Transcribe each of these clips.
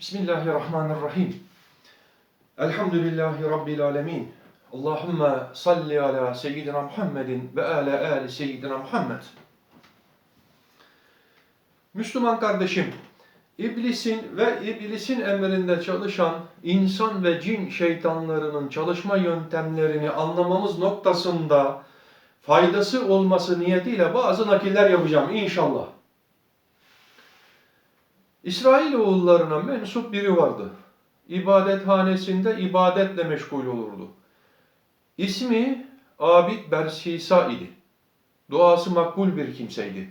Bismillahirrahmanirrahim. Elhamdülillahi Rabbil alemin. Allahümme salli ala seyyidina Muhammedin ve ala ali seyyidina Muhammed. Müslüman kardeşim, İblisin ve iblisin emrinde çalışan insan ve cin şeytanlarının çalışma yöntemlerini anlamamız noktasında faydası olması niyetiyle bazı nakiller yapacağım inşallah. İsrail oğullarına mensup biri vardı. İbadethanesinde ibadetle meşgul olurdu. İsmi Abid Bersisa idi. Duası makbul bir kimseydi.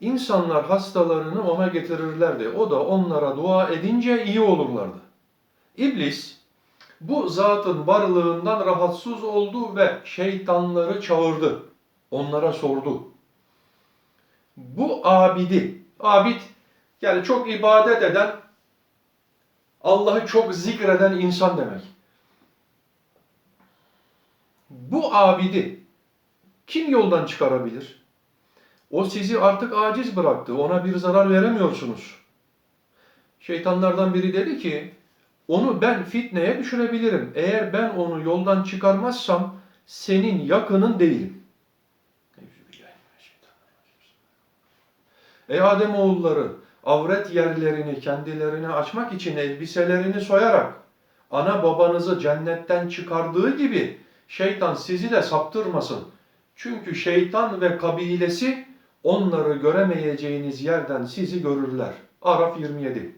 İnsanlar hastalarını ona getirirlerdi. O da onlara dua edince iyi olurlardı. İblis bu zatın varlığından rahatsız oldu ve şeytanları çağırdı. Onlara sordu. Bu abidi, abid yani çok ibadet eden, Allah'ı çok zikreden insan demek. Bu abidi kim yoldan çıkarabilir? O sizi artık aciz bıraktı. Ona bir zarar veremiyorsunuz. Şeytanlardan biri dedi ki, onu ben fitneye düşürebilirim. Eğer ben onu yoldan çıkarmazsam senin yakının değilim. Ey Adem oğulları, avret yerlerini kendilerine açmak için elbiselerini soyarak ana babanızı cennetten çıkardığı gibi şeytan sizi de saptırmasın. Çünkü şeytan ve kabilesi onları göremeyeceğiniz yerden sizi görürler. Araf 27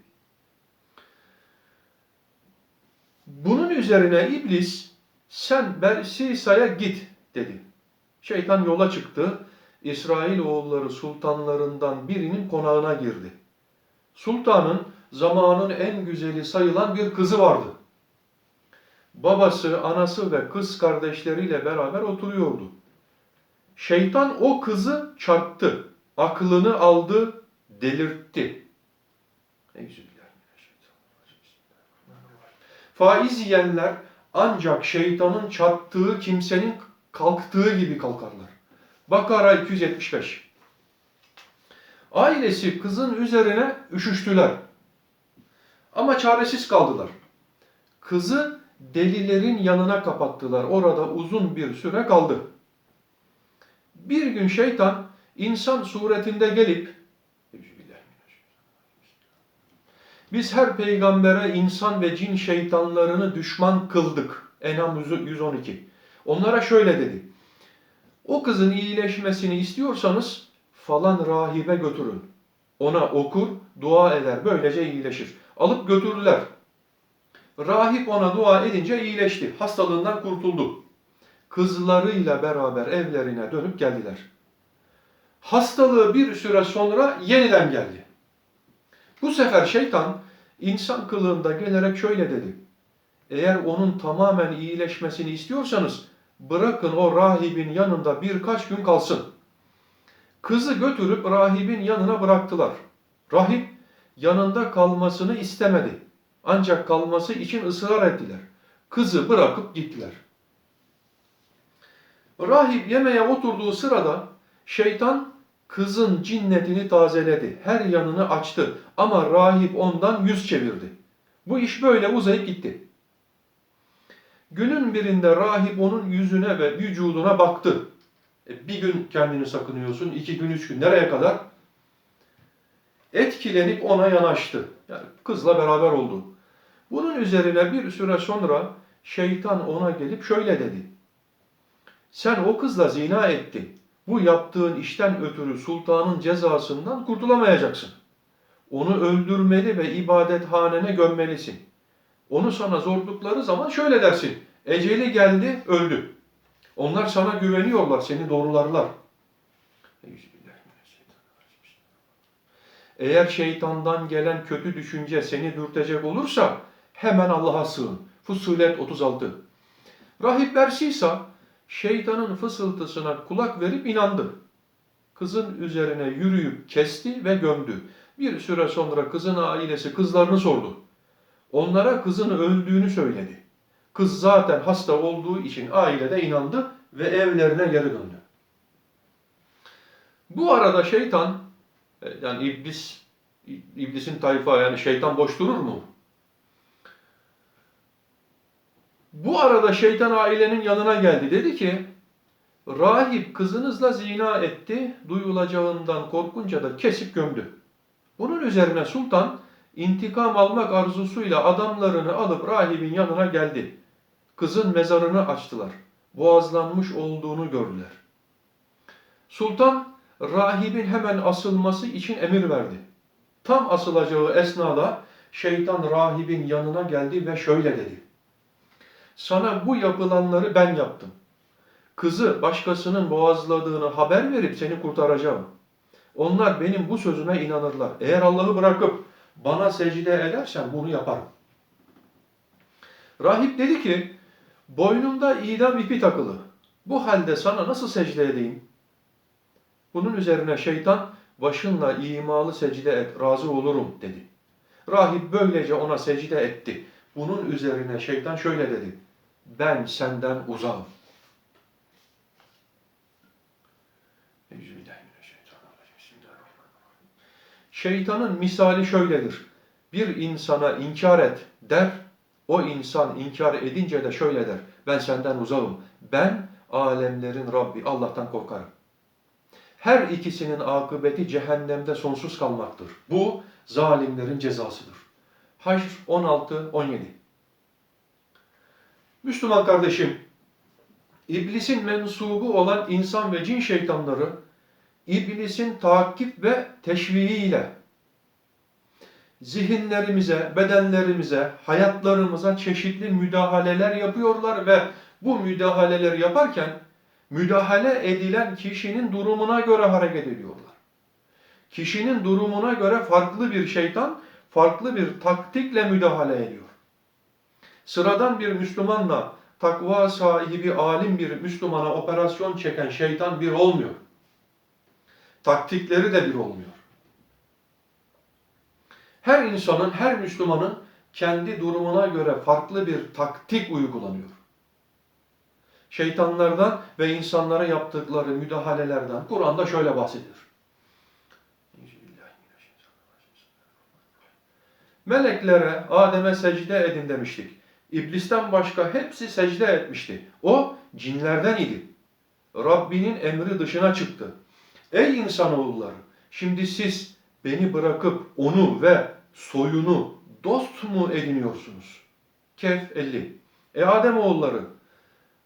Bunun üzerine iblis sen Bersisa'ya git dedi. Şeytan yola çıktı. İsrail oğulları sultanlarından birinin konağına girdi. Sultanın zamanın en güzeli sayılan bir kızı vardı. Babası, anası ve kız kardeşleriyle beraber oturuyordu. Şeytan o kızı çarptı, aklını aldı, delirtti. Faiz yiyenler ancak şeytanın çarptığı kimsenin kalktığı gibi kalkarlar. Bakara 275 Ailesi kızın üzerine üşüştüler. Ama çaresiz kaldılar. Kızı delilerin yanına kapattılar. Orada uzun bir süre kaldı. Bir gün şeytan insan suretinde gelip biz her peygambere insan ve cin şeytanlarını düşman kıldık. Enam 112. Onlara şöyle dedi. O kızın iyileşmesini istiyorsanız falan rahibe götürün. Ona okur, dua eder. Böylece iyileşir. Alıp götürdüler. Rahip ona dua edince iyileşti. Hastalığından kurtuldu. Kızlarıyla beraber evlerine dönüp geldiler. Hastalığı bir süre sonra yeniden geldi. Bu sefer şeytan insan kılığında gelerek şöyle dedi. Eğer onun tamamen iyileşmesini istiyorsanız bırakın o rahibin yanında birkaç gün kalsın. Kızı götürüp rahibin yanına bıraktılar. Rahip yanında kalmasını istemedi. Ancak kalması için ısrar ettiler. Kızı bırakıp gittiler. Rahip yemeğe oturduğu sırada şeytan kızın cinnetini tazeledi. Her yanını açtı ama rahip ondan yüz çevirdi. Bu iş böyle uzayıp gitti. Günün birinde rahip onun yüzüne ve vücuduna baktı. E, bir gün kendini sakınıyorsun, iki gün, üç gün nereye kadar? Etkilenip ona yanaştı. Yani kızla beraber oldu. Bunun üzerine bir süre sonra şeytan ona gelip şöyle dedi. Sen o kızla zina ettin. Bu yaptığın işten ötürü sultanın cezasından kurtulamayacaksın. Onu öldürmeli ve ibadethanene gömmelisin. Onu sana zordukları zaman şöyle dersin. Eceli geldi, öldü. Onlar sana güveniyorlar, seni doğrularlar. Eğer şeytandan gelen kötü düşünce seni dürtecek olursa hemen Allah'a sığın. Fussilet 36 Rahip Bersisa şeytanın fısıltısına kulak verip inandı. Kızın üzerine yürüyüp kesti ve gömdü. Bir süre sonra kızın ailesi kızlarını sordu. Onlara kızın öldüğünü söyledi. Kız zaten hasta olduğu için ailede inandı ve evlerine geri döndü. Bu arada şeytan, e, yani iblis İblisin tayfa yani şeytan boş durur mu? Bu arada şeytan ailenin yanına geldi. Dedi ki, rahip kızınızla zina etti, duyulacağından korkunca da kesip gömdü. Bunun üzerine sultan intikam almak arzusuyla adamlarını alıp rahibin yanına geldi. Kızın mezarını açtılar. Boğazlanmış olduğunu gördüler. Sultan rahibin hemen asılması için emir verdi. Tam asılacağı esnada şeytan rahibin yanına geldi ve şöyle dedi. Sana bu yapılanları ben yaptım. Kızı başkasının boğazladığını haber verip seni kurtaracağım. Onlar benim bu sözüme inanırlar. Eğer Allah'ı bırakıp bana secde edersen bunu yaparım. Rahip dedi ki, boynumda idam ipi takılı. Bu halde sana nasıl secde edeyim? Bunun üzerine şeytan, başınla imalı secde et, razı olurum dedi. Rahip böylece ona secde etti. Bunun üzerine şeytan şöyle dedi. Ben senden uzağım. Şeytanın misali şöyledir. Bir insana inkar et der, o insan inkar edince de şöyle der. Ben senden uzağım. Ben alemlerin Rabbi, Allah'tan korkarım. Her ikisinin akıbeti cehennemde sonsuz kalmaktır. Bu zalimlerin cezasıdır. Haşr 16-17 Müslüman kardeşim, İblisin mensubu olan insan ve cin şeytanları, iblisin takip ve teşviğiyle zihinlerimize, bedenlerimize, hayatlarımıza çeşitli müdahaleler yapıyorlar ve bu müdahaleleri yaparken müdahale edilen kişinin durumuna göre hareket ediyorlar. Kişinin durumuna göre farklı bir şeytan, farklı bir taktikle müdahale ediyor. Sıradan bir Müslümanla takva sahibi alim bir Müslümana operasyon çeken şeytan bir olmuyor. Taktikleri de bir olmuyor. Her insanın, her Müslümanın kendi durumuna göre farklı bir taktik uygulanıyor. Şeytanlardan ve insanlara yaptıkları müdahalelerden Kur'an'da şöyle bahsedilir. Meleklere Adem'e secde edin demiştik. İblisten başka hepsi secde etmişti. O cinlerden idi. Rabbinin emri dışına çıktı. Ey insanoğulları! Şimdi siz beni bırakıp onu ve soyunu dost mu ediniyorsunuz? Kehf 50. E Adem oğulları,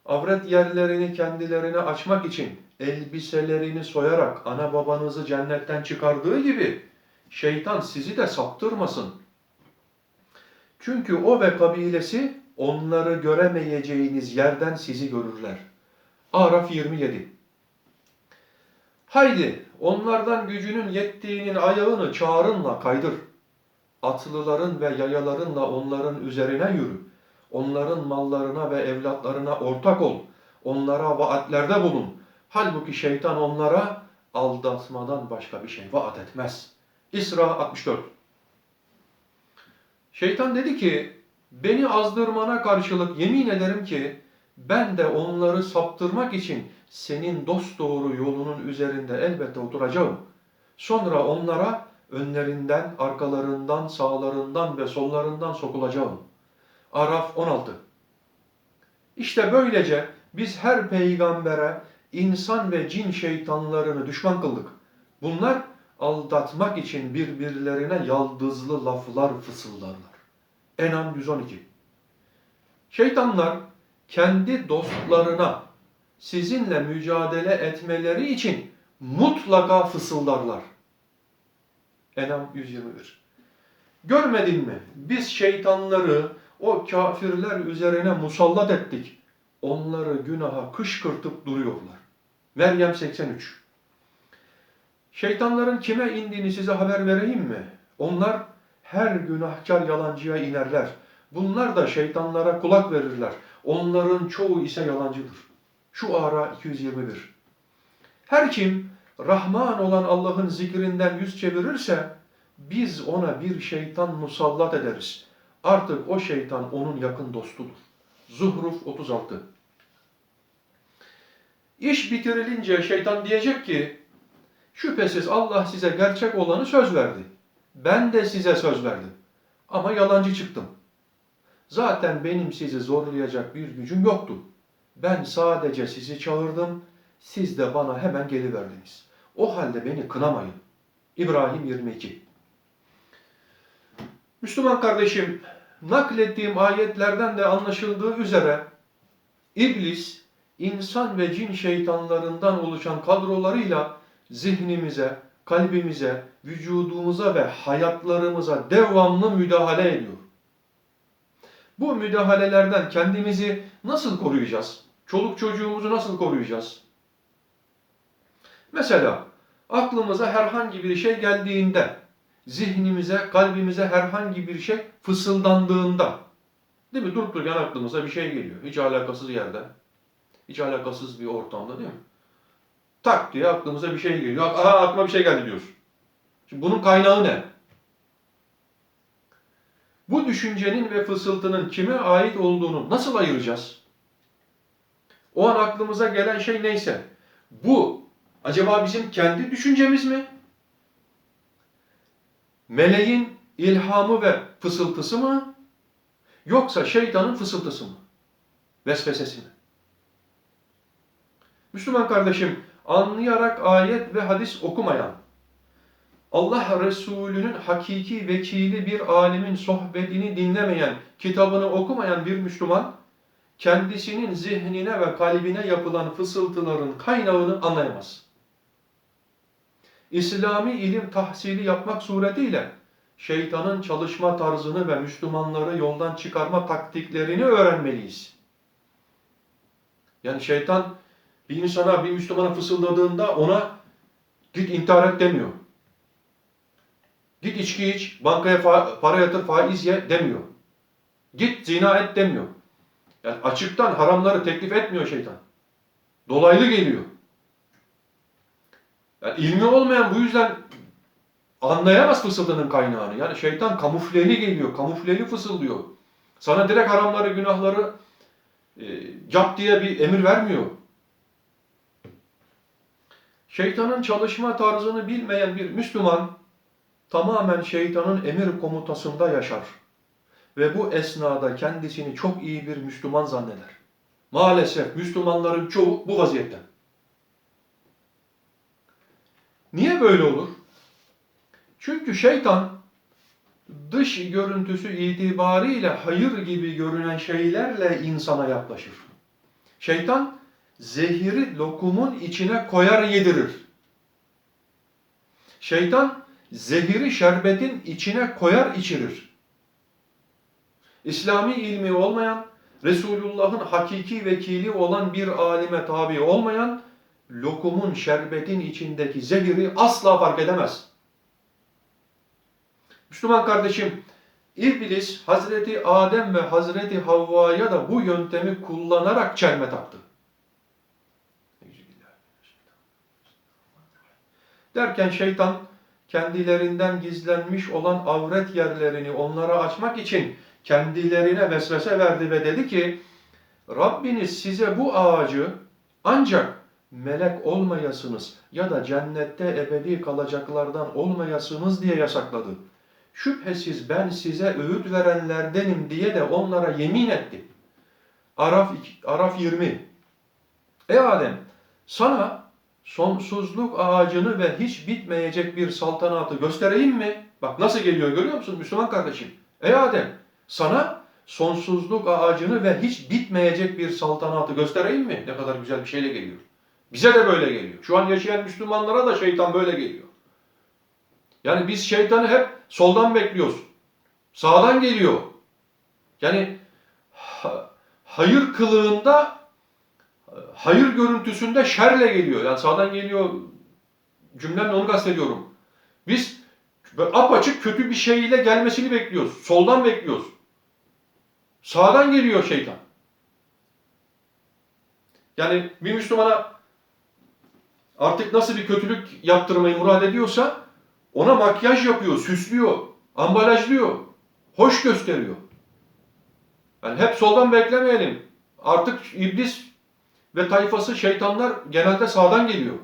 avret yerlerini kendilerine açmak için elbiselerini soyarak ana babanızı cennetten çıkardığı gibi şeytan sizi de saptırmasın. Çünkü o ve kabilesi onları göremeyeceğiniz yerden sizi görürler. Araf 27 Haydi onlardan gücünün yettiğinin ayağını çağrınla kaydır. Atlıların ve yayalarınla onların üzerine yürü. Onların mallarına ve evlatlarına ortak ol. Onlara vaatlerde bulun. Halbuki şeytan onlara aldatmadan başka bir şey vaat etmez. İsra 64 Şeytan dedi ki, beni azdırmana karşılık yemin ederim ki ben de onları saptırmak için senin dosdoğru yolunun üzerinde elbette oturacağım. Sonra onlara önlerinden, arkalarından, sağlarından ve sollarından sokulacağım. Araf 16 İşte böylece biz her peygambere insan ve cin şeytanlarını düşman kıldık. Bunlar aldatmak için birbirlerine yaldızlı laflar fısıldarlar. Enam 112 Şeytanlar kendi dostlarına sizinle mücadele etmeleri için mutlaka fısıldarlar. Enam 121 Görmedin mi? Biz şeytanları o kafirler üzerine musallat ettik. Onları günaha kışkırtıp duruyorlar. Meryem 83 Şeytanların kime indiğini size haber vereyim mi? Onlar her günahkar yalancıya inerler. Bunlar da şeytanlara kulak verirler. Onların çoğu ise yalancıdır. Şu ara 221. Her kim Rahman olan Allah'ın zikrinden yüz çevirirse biz ona bir şeytan musallat ederiz. Artık o şeytan onun yakın dostudur. Zuhruf 36 İş bitirilince şeytan diyecek ki şüphesiz Allah size gerçek olanı söz verdi. Ben de size söz verdim. Ama yalancı çıktım. Zaten benim sizi zorlayacak bir gücüm yoktu. Ben sadece sizi çağırdım, siz de bana hemen geliverdiniz. O halde beni kınamayın. İbrahim 22 Müslüman kardeşim, naklettiğim ayetlerden de anlaşıldığı üzere İblis, insan ve cin şeytanlarından oluşan kadrolarıyla zihnimize, kalbimize, vücudumuza ve hayatlarımıza devamlı müdahale ediyor. Bu müdahalelerden kendimizi nasıl koruyacağız? Çoluk çocuğumuzu nasıl koruyacağız? Mesela aklımıza herhangi bir şey geldiğinde, zihnimize, kalbimize herhangi bir şey fısıldandığında, değil mi? Durup dururken aklımıza bir şey geliyor. Hiç alakasız yerde, hiç alakasız bir ortamda değil mi? Tak diye aklımıza bir şey geliyor. Aha aklıma bir şey geldi diyorsun. Şimdi bunun kaynağı ne? Bu düşüncenin ve fısıltının kime ait olduğunu nasıl ayıracağız? O an aklımıza gelen şey neyse, bu acaba bizim kendi düşüncemiz mi? Meleğin ilhamı ve fısıltısı mı? Yoksa şeytanın fısıltısı mı? Vesvesesi mi? Müslüman kardeşim, anlayarak ayet ve hadis okumayan, Allah Resulü'nün hakiki vekili bir alimin sohbetini dinlemeyen, kitabını okumayan bir Müslüman, kendisinin zihnine ve kalbine yapılan fısıltıların kaynağını anlayamaz. İslami ilim tahsili yapmak suretiyle şeytanın çalışma tarzını ve Müslümanları yoldan çıkarma taktiklerini öğrenmeliyiz. Yani şeytan bir insana, bir Müslümana fısıldadığında ona git intihar et demiyor. Git içki iç, bankaya para yatır, faiz ye demiyor. Git zina et demiyor. Yani açıktan haramları teklif etmiyor şeytan. Dolaylı geliyor. Yani ilmi olmayan bu yüzden anlayamaz fısıldının kaynağını. Yani şeytan kamufleli geliyor, kamufleli fısıldıyor. Sana direkt haramları, günahları e, yap diye bir emir vermiyor. Şeytanın çalışma tarzını bilmeyen bir Müslüman tamamen şeytanın emir komutasında yaşar. Ve bu esnada kendisini çok iyi bir Müslüman zanneder. Maalesef Müslümanların çoğu bu vaziyette. Niye böyle olur? Çünkü şeytan dış görüntüsü itibariyle hayır gibi görünen şeylerle insana yaklaşır. Şeytan zehiri lokumun içine koyar yedirir. Şeytan zehiri şerbetin içine koyar içirir. İslami ilmi olmayan, Resulullah'ın hakiki vekili olan bir alime tabi olmayan, lokumun şerbetin içindeki zehiri asla fark edemez. Müslüman kardeşim, İblis Hazreti Adem ve Hazreti Havva'ya da bu yöntemi kullanarak çelme taktı. Derken şeytan kendilerinden gizlenmiş olan avret yerlerini onlara açmak için kendilerine vesvese verdi ve dedi ki Rabbiniz size bu ağacı ancak melek olmayasınız ya da cennette ebedi kalacaklardan olmayasınız diye yasakladı. Şüphesiz ben size öğüt verenlerdenim diye de onlara yemin etti. Araf, Araf 20 Ey Adem sana sonsuzluk ağacını ve hiç bitmeyecek bir saltanatı göstereyim mi? Bak nasıl geliyor görüyor musun Müslüman kardeşim? Ey Adem sana sonsuzluk ağacını ve hiç bitmeyecek bir saltanatı göstereyim mi? Ne kadar güzel bir şeyle geliyor. Bize de böyle geliyor. Şu an yaşayan Müslümanlara da şeytan böyle geliyor. Yani biz şeytanı hep soldan bekliyoruz. Sağdan geliyor. Yani ha- hayır kılığında hayır görüntüsünde şerle geliyor. Yani sağdan geliyor cümlemle onu kastediyorum. Biz apaçık kötü bir şeyle gelmesini bekliyoruz. Soldan bekliyoruz. Sağdan geliyor şeytan. Yani bir Müslümana artık nasıl bir kötülük yaptırmayı murad ediyorsa ona makyaj yapıyor, süslüyor, ambalajlıyor, hoş gösteriyor. Yani hep soldan beklemeyelim. Artık iblis ve tayfası şeytanlar genelde sağdan geliyor.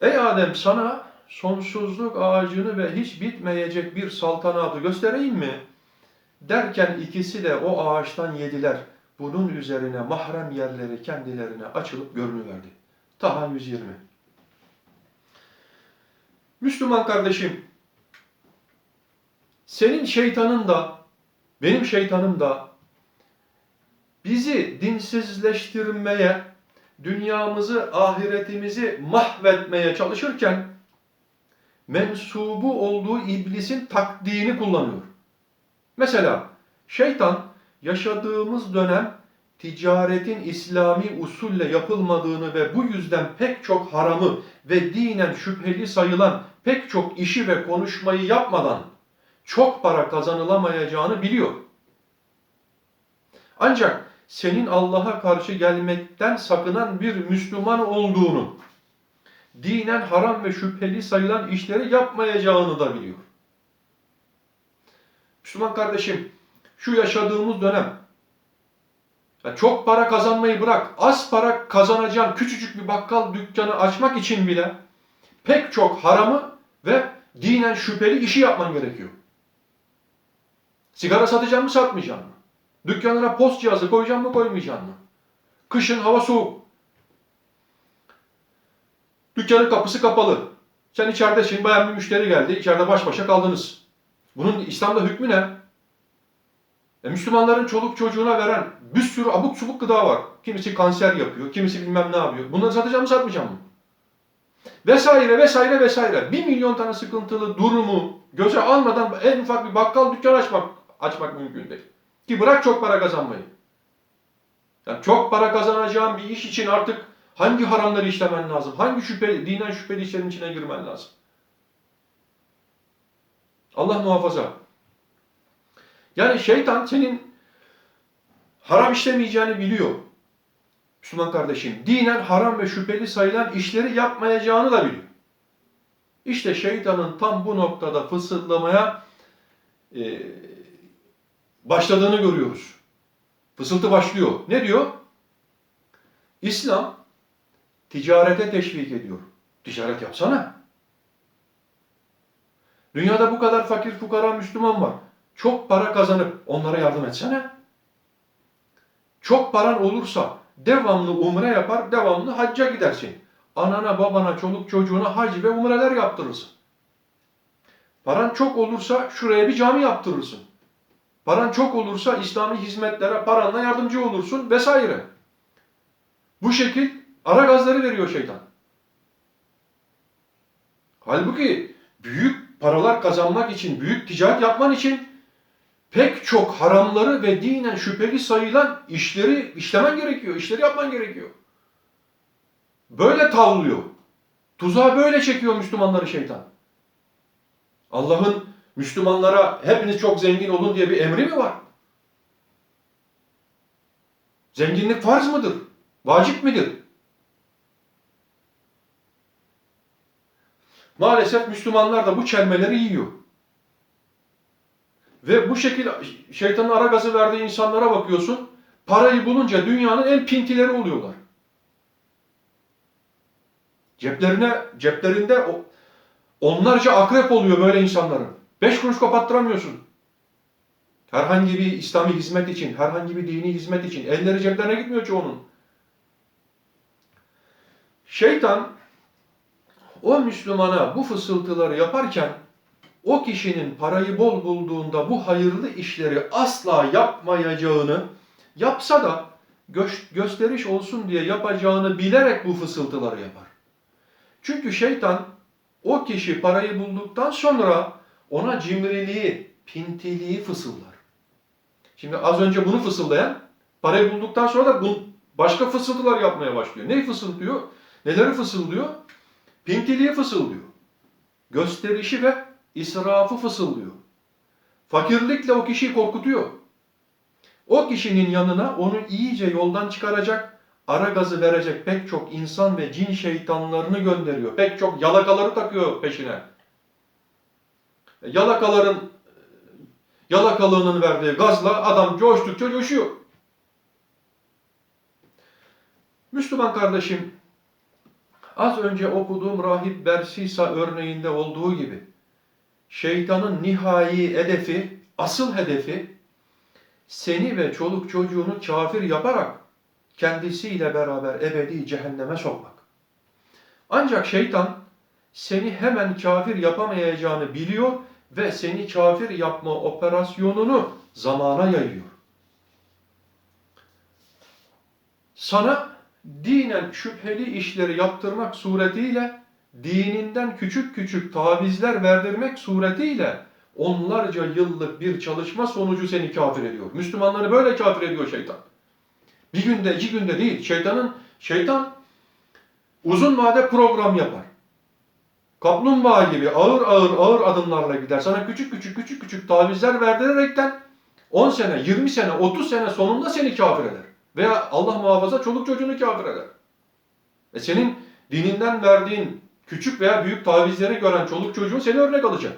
Ey Adem sana sonsuzluk ağacını ve hiç bitmeyecek bir saltanatı göstereyim mi? Derken ikisi de o ağaçtan yediler. Bunun üzerine mahrem yerleri kendilerine açılıp görünüverdi. Taha 120. Müslüman kardeşim, senin şeytanın da, benim şeytanım da bizi dinsizleştirmeye, dünyamızı, ahiretimizi mahvetmeye çalışırken mensubu olduğu iblisin taktiğini kullanıyor. Mesela şeytan yaşadığımız dönem ticaretin İslami usulle yapılmadığını ve bu yüzden pek çok haramı ve dinen şüpheli sayılan pek çok işi ve konuşmayı yapmadan çok para kazanılamayacağını biliyor. Ancak senin Allah'a karşı gelmekten sakınan bir Müslüman olduğunu, dinen haram ve şüpheli sayılan işleri yapmayacağını da biliyor. Müslüman kardeşim, şu yaşadığımız dönem, ya çok para kazanmayı bırak, az para kazanacağın küçücük bir bakkal dükkanı açmak için bile pek çok haramı ve dinen şüpheli işi yapman gerekiyor. Sigara satacağım mı satmayacağım mı? Dükkanına post cihazı koyacağım mı koymayacağım mı? Kışın hava soğuk. Dükkanın kapısı kapalı. Sen içeridesin, bayan bir müşteri geldi, içeride baş başa kaldınız. Bunun İslam'da hükmü ne? E, Müslümanların çoluk çocuğuna veren bir sürü abuk subuk gıda var. Kimisi kanser yapıyor, kimisi bilmem ne yapıyor. Bunları satacağım mı satmayacağım mı? Vesaire vesaire vesaire. Bir milyon tane sıkıntılı durumu göze almadan en ufak bir bakkal dükkan açmak açmak mümkün değil. Ki bırak çok para kazanmayı. Yani çok para kazanacağın bir iş için artık hangi haramları işlemen lazım? Hangi şüpheli, dinen şüpheli işlerin içine girmen lazım? Allah muhafaza. Yani şeytan senin haram işlemeyeceğini biliyor. Müslüman kardeşim, dinen haram ve şüpheli sayılan işleri yapmayacağını da biliyor. İşte şeytanın tam bu noktada fısıldamaya e, başladığını görüyoruz. Fısıltı başlıyor. Ne diyor? İslam ticarete teşvik ediyor. Ticaret yapsana. Dünyada bu kadar fakir fukara Müslüman var. Çok para kazanıp onlara yardım etsene. Çok paran olursa devamlı umre yapar, devamlı hacca gidersin. Anana, babana, çoluk çocuğuna hac ve umreler yaptırırsın. Paran çok olursa şuraya bir cami yaptırırsın. Paran çok olursa İslami hizmetlere paranla yardımcı olursun vesaire. Bu şekil ara gazları veriyor şeytan. Halbuki büyük paralar kazanmak için, büyük ticaret yapman için pek çok haramları ve dinen şüpheli sayılan işleri işlemen gerekiyor, işleri yapman gerekiyor. Böyle tavlıyor. Tuzağa böyle çekiyor Müslümanları şeytan. Allah'ın Müslümanlara hepiniz çok zengin olun diye bir emri mi var? Zenginlik farz mıdır? Vacip midir? Maalesef Müslümanlar da bu çelmeleri yiyor. Ve bu şekilde şeytanın ara gazı verdiği insanlara bakıyorsun, parayı bulunca dünyanın en pintileri oluyorlar. Ceplerine, ceplerinde onlarca akrep oluyor böyle insanların. Beş kuruş kapattıramıyorsun. Herhangi bir İslami hizmet için, herhangi bir dini hizmet için. Elleri ceplerine gitmiyor çoğunun. Şeytan o Müslümana bu fısıltıları yaparken o kişinin parayı bol bulduğunda bu hayırlı işleri asla yapmayacağını yapsa da gö- gösteriş olsun diye yapacağını bilerek bu fısıltıları yapar. Çünkü şeytan o kişi parayı bulduktan sonra ona cimriliği, pintiliği fısıldar. Şimdi az önce bunu fısıldayan parayı bulduktan sonra da bu başka fısıltılar yapmaya başlıyor. Ne fısıldıyor? Neleri fısıldıyor? Pintiliği fısıldıyor. Gösterişi ve israfı fısıldıyor. Fakirlikle o kişiyi korkutuyor. O kişinin yanına onu iyice yoldan çıkaracak, ara gazı verecek pek çok insan ve cin şeytanlarını gönderiyor. Pek çok yalakaları takıyor peşine. Yalakaların yalakalığının verdiği gazla adam coştukça coşuyor. Müslüman kardeşim Az önce okuduğum Rahip Bersisa örneğinde olduğu gibi şeytanın nihai hedefi, asıl hedefi seni ve çoluk çocuğunu kafir yaparak kendisiyle beraber ebedi cehenneme sokmak. Ancak şeytan seni hemen kafir yapamayacağını biliyor ve seni kafir yapma operasyonunu zamana yayıyor. Sana dinen şüpheli işleri yaptırmak suretiyle dininden küçük küçük tavizler verdirmek suretiyle onlarca yıllık bir çalışma sonucu seni kafir ediyor. Müslümanları böyle kafir ediyor şeytan. Bir günde, iki günde değil. Şeytanın şeytan uzun vade program yapar. Kaplumbağa gibi ağır ağır ağır adımlarla gider. Sana küçük küçük küçük küçük tavizler verdirerekten 10 sene, 20 sene, 30 sene sonunda seni kafir eder. Veya Allah muhafaza çoluk çocuğunu kafir eder. E senin dininden verdiğin küçük veya büyük tavizleri gören çoluk çocuğun seni örnek alacak.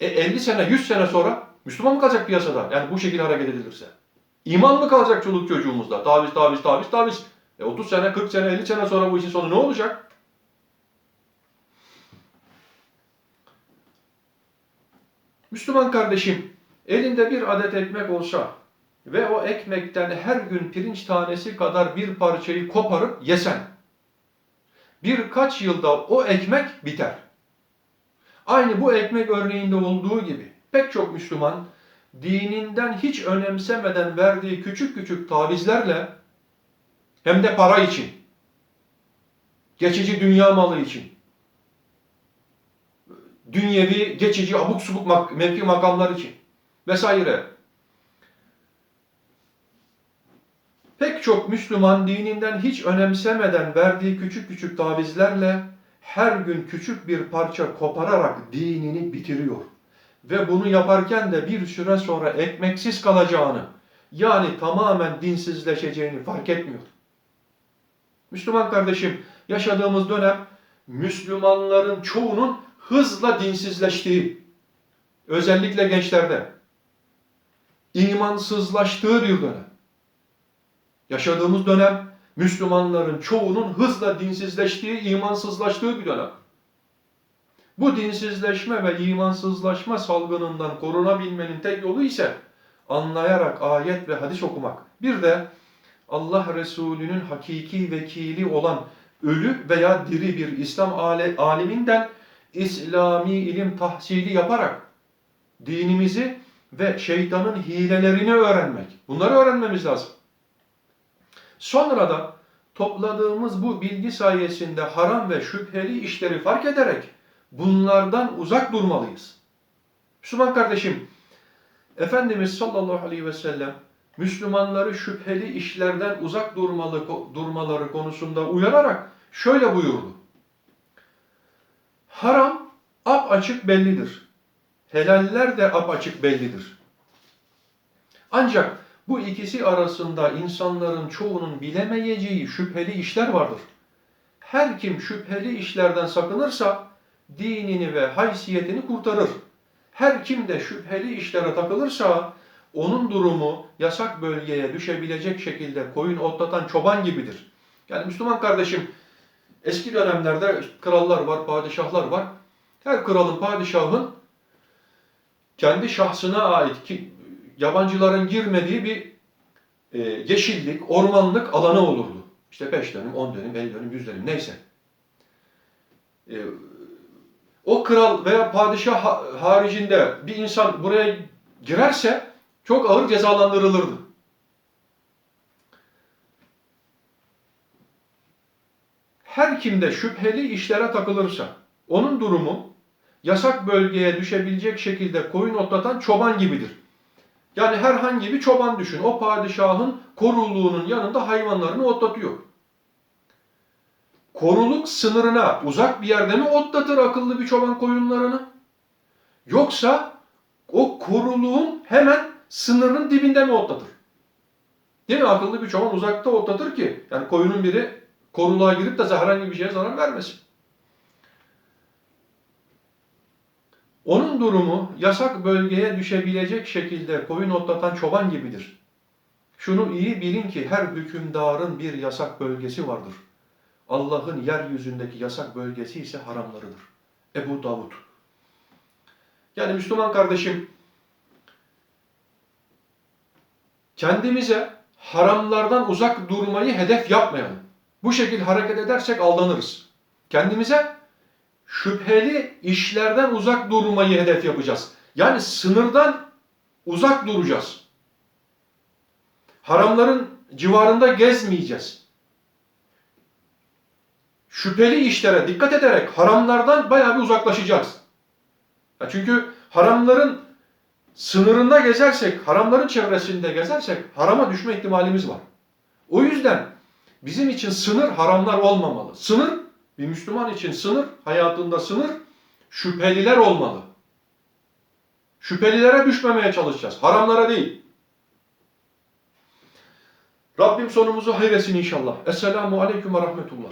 E 50 sene, 100 sene sonra Müslüman mı kalacak piyasada? Yani bu şekilde hareket edilirse. İman mı kalacak çoluk çocuğumuzda? Taviz, taviz, taviz, taviz. E 30 sene, 40 sene, 50 sene sonra bu işin sonu ne olacak? Müslüman kardeşim, elinde bir adet ekmek olsa ve o ekmekten her gün pirinç tanesi kadar bir parçayı koparıp yesen, birkaç yılda o ekmek biter. Aynı bu ekmek örneğinde olduğu gibi pek çok Müslüman dininden hiç önemsemeden verdiği küçük küçük tavizlerle hem de para için, geçici dünya malı için, dünyevi, geçici, abuk subuk mevki makamlar için vesaire. Pek çok Müslüman dininden hiç önemsemeden verdiği küçük küçük tavizlerle her gün küçük bir parça kopararak dinini bitiriyor. Ve bunu yaparken de bir süre sonra ekmeksiz kalacağını, yani tamamen dinsizleşeceğini fark etmiyor. Müslüman kardeşim, yaşadığımız dönem Müslümanların çoğunun hızla dinsizleştiği, özellikle gençlerde, imansızlaştığı bir dönem. Yaşadığımız dönem Müslümanların çoğunun hızla dinsizleştiği, imansızlaştığı bir dönem. Bu dinsizleşme ve imansızlaşma salgınından korunabilmenin tek yolu ise anlayarak ayet ve hadis okumak. Bir de Allah Resulü'nün hakiki vekili olan ölü veya diri bir İslam aleminden İslami ilim tahsili yaparak dinimizi ve şeytanın hilelerini öğrenmek. Bunları öğrenmemiz lazım. Sonra da topladığımız bu bilgi sayesinde haram ve şüpheli işleri fark ederek bunlardan uzak durmalıyız. Müslüman kardeşim, Efendimiz sallallahu aleyhi ve sellem Müslümanları şüpheli işlerden uzak durmalı, durmaları konusunda uyararak şöyle buyurdu. Haram ap açık bellidir. Helaller de ap açık bellidir. Ancak bu ikisi arasında insanların çoğunun bilemeyeceği şüpheli işler vardır. Her kim şüpheli işlerden sakınırsa dinini ve haysiyetini kurtarır. Her kim de şüpheli işlere takılırsa onun durumu yasak bölgeye düşebilecek şekilde koyun otlatan çoban gibidir. Yani Müslüman kardeşim eski dönemlerde krallar var, padişahlar var. Her kralın, padişahın kendi şahsına ait ki yabancıların girmediği bir e, yeşillik, ormanlık alanı olurdu. İşte 5 dönüm, 10 dönüm, 50 dönüm, 100 dönüm neyse. E, o kral veya padişah haricinde bir insan buraya girerse çok ağır cezalandırılırdı. Her kimde şüpheli işlere takılırsa onun durumu yasak bölgeye düşebilecek şekilde koyun otlatan çoban gibidir. Yani herhangi bir çoban düşün. O padişahın koruluğunun yanında hayvanlarını otlatıyor. Koruluk sınırına uzak bir yerde mi otlatır akıllı bir çoban koyunlarını? Yoksa o koruluğun hemen sınırının dibinde mi otlatır? Değil mi? Akıllı bir çoban uzakta otlatır ki yani koyunun biri koruluğa girip de herhangi bir şeye zarar vermesin. Onun durumu yasak bölgeye düşebilecek şekilde koyun otlatan çoban gibidir. Şunu iyi bilin ki her hükümdarın bir yasak bölgesi vardır. Allah'ın yeryüzündeki yasak bölgesi ise haramlarıdır. Ebu Davud. Yani Müslüman kardeşim kendimize haramlardan uzak durmayı hedef yapmayalım. Bu şekilde hareket edersek aldanırız. Kendimize şüpheli işlerden uzak durmayı hedef yapacağız. Yani sınırdan uzak duracağız. Haramların civarında gezmeyeceğiz. Şüpheli işlere dikkat ederek haramlardan bayağı bir uzaklaşacağız. Ya çünkü haramların sınırında gezersek, haramların çevresinde gezersek harama düşme ihtimalimiz var. O yüzden bizim için sınır haramlar olmamalı. Sınır, bir Müslüman için sınır, hayatında sınır, şüpheliler olmalı. Şüphelilere düşmemeye çalışacağız. Haramlara değil. Rabbim sonumuzu hayretsin inşallah. Esselamu Aleyküm ve Rahmetullah.